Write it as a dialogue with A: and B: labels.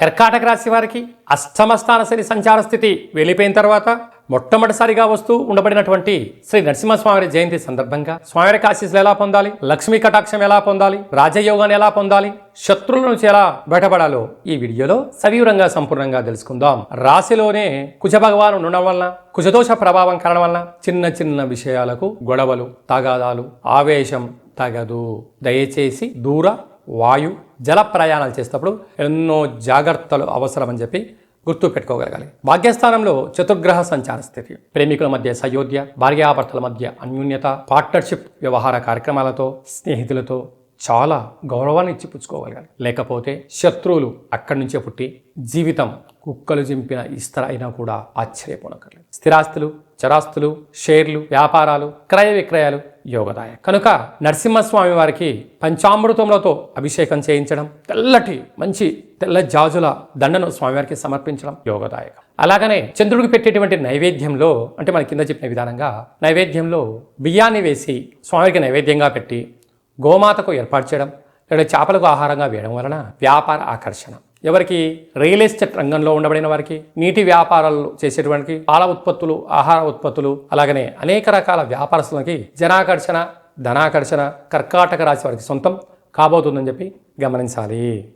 A: కర్కాటక రాశి వారికి అష్టమ స్థాన శని సంచార స్థితి వెళ్ళిపోయిన తర్వాత మొట్టమొదటిసారిగా వస్తూ ఉండబడినటువంటి శ్రీ నరసింహస్వామి జయంతి సందర్భంగా స్వామివారికి ఆశీస్సులు ఎలా పొందాలి? లక్ష్మీ కటాక్షం ఎలా పొందాలి? రాజయోగాన్ని ఎలా పొందాలి? శత్రువుల నుంచి ఎలా బయటపడాలో ఈ వీడియోలో సవివరంగా సంపూర్ణంగా తెలుసుకుందాం. రాశిలోనే కుజ భగవాను ఉండడం వలన కుజదోష ప్రభావం కారణం వలన చిన్న చిన్న విషయాలకు గొడవలు తగాదాలు ఆవేశం తగదు. దయచేసి దూర వాయు జల ప్రయాణాలు చేసేటప్పుడు ఎన్నో జాగ్రత్తలు అవసరమని చెప్పి గుర్తు పెట్టుకోగలగాలి. భాగ్యస్థానంలో చతుర్గ్రహ సంచార స్థితి. ప్రేమికుల మధ్య సయోధ్య భార్యాభర్తల మధ్య అన్యూన్యత పార్ట్నర్షిప్ వ్యవహార కార్యక్రమాలతో స్నేహితులతో చాలా గౌరవాన్ని ఇచ్చి పుచ్చుకోగలగాలి లేకపోతే శత్రువులు అక్కడి నుంచే పుట్టి జీవితం కుక్కలు చింపిన ఇస్తర అయినా కూడా ఆశ్చర్యపోనక్కర్లేదు. స్థిరాస్తులు చరాస్తులు షేర్లు వ్యాపారాలు క్రయ విక్రయాలు యోగదాయ కనుక నరసింహస్వామి వారికి పంచామృతములతో అభిషేకం చేయించడం తెల్లటి మంచి తెల్ల జాజుల దండను స్వామివారికి సమర్పించడం యోగదాయకం. అలాగనే చంద్రుడికి పెట్టేటువంటి నైవేద్యంలో అంటే మన కింద చెప్పిన విధానంగా నైవేద్యంలో బియ్యాన్ని వేసి స్వామికి నైవేద్యంగా పెట్టి గోమాతకు ఏర్పాటు చేయడం లేదా చేపలకు ఆహారంగా వేయడం వలన వ్యాపార ఆకర్షణ. ఎవరికి రియల్ ఎస్టేట్ రంగంలో ఉండబడిన వారికి నీటి వ్యాపారాలు చేసేటువంటి పాల ఉత్పత్తులు ఆహార ఉత్పత్తులు అలాగనే అనేక రకాల వ్యాపారస్తులకి జనాకర్షణ ధనాకర్షణ కర్కాటక రాశి వారికి సొంతం కాబోతుందని చెప్పి గమనించాలి.